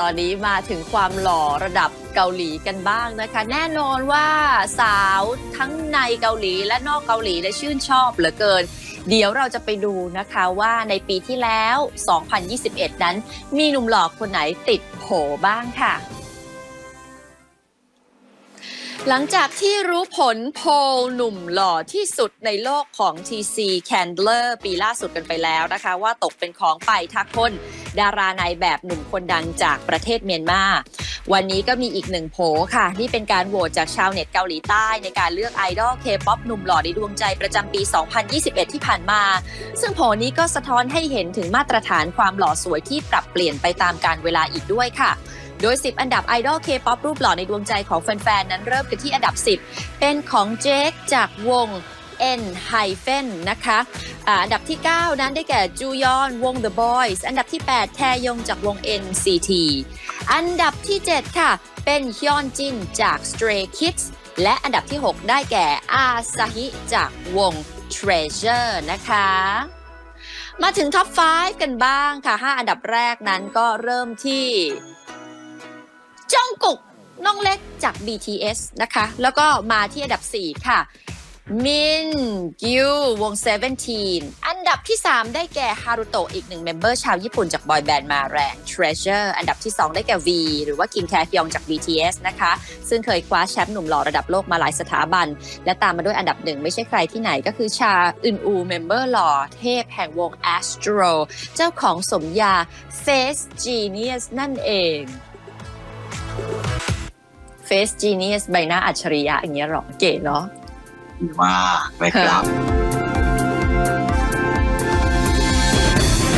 ตอนนี้มาถึงความหล่อระดับเกาหลีกันบ้างนะคะ แน่นอนว่าสาวทั้งในเกาหลีและนอกเกาหลีได้ชื่นชอบเหลือเกิน เดี๋ยวเราจะไปดูนะคะว่าในปีที่แล้ว 2021 นั้น มีหนุ่มหล่อคนไหนติดโผบ้างค่ะ หลังจากที่รู้ผลโพลหนุ่มหล่อที่สุดในโลกของ TC Candler ปีล่าสุดกันไปแล้วนะคะ ว่าตกเป็นของไปทักคนดาราในแบบหนุ่มคนดังจากประเทศเมียนมา วันนี้ก็มีอีกหนึ่งโผลค่ะ นี่เป็นการโหวตจากชาวเน็ตเกาหลีใต้ ในการเลือกไอดอลเคป๊อปหนุ่มหล่อในดวงใจประจำปี 2021 ที่ผ่านมา ซึ่งโผลนี้ก็สะท้อนให้เห็นถึงมาตรฐานความหล่อสวยที่ปรับเปลี่ยนไปตามการเวลาอีกด้วยค่ะ โดย 10 อันดับไอดอลเคป๊อปรูปหล่อในดวงใจของแฟนๆ นั้นเริ่มกันที่อันดับ 10 เป็นของเจคจากวง N Hyphen นะคะอันดับที่ 9 นั้นได้แก่จูยอนวง The Boys อันดับที่ 8 แทยงจากวง NCT อันดับที่ 7 ค่ะ เป็นฮยอนจินจาก Stray Kids และอันดับที่ 6 ได้แก่อาซาฮิจากวง Treasure นะคะ มาถึงท็อป 5 กันบ้างค่ะ 5 อันดับแรกนั้นก็เริ่มที่ จองกุกน้องเล็กจาก BTS นะคะ แล้วก็มาที่อันดับ 4 ค่ะ มินกิววง 17 อันดับที่ 3 ได้แก่ฮารุโตะอีกหนึ่งเมมเบอร์ชาวญี่ปุ่นจากบอยแบนด์มาแรง Treasure อันดับที่ 2 ได้แก่ V หรือว่าคิมแคฮยองจาก BTS นะคะ ซึ่งเคยคว้าแชมป์หนุ่มหล่อระดับโลกมาหลายสถาบัน และตามมาด้วยอันดับหนึ่งไม่ใช่ใครที่ไหนก็คือชาอึนอูเมมเบอร์หล่อเทพแห่งวง Astro เจ้าของสมญา Face Genius นั่นเอง Face Genius ใบหน้าอัจฉริยะอย่างเงี้ยหรอ เก๋เนาะมากเลยครับ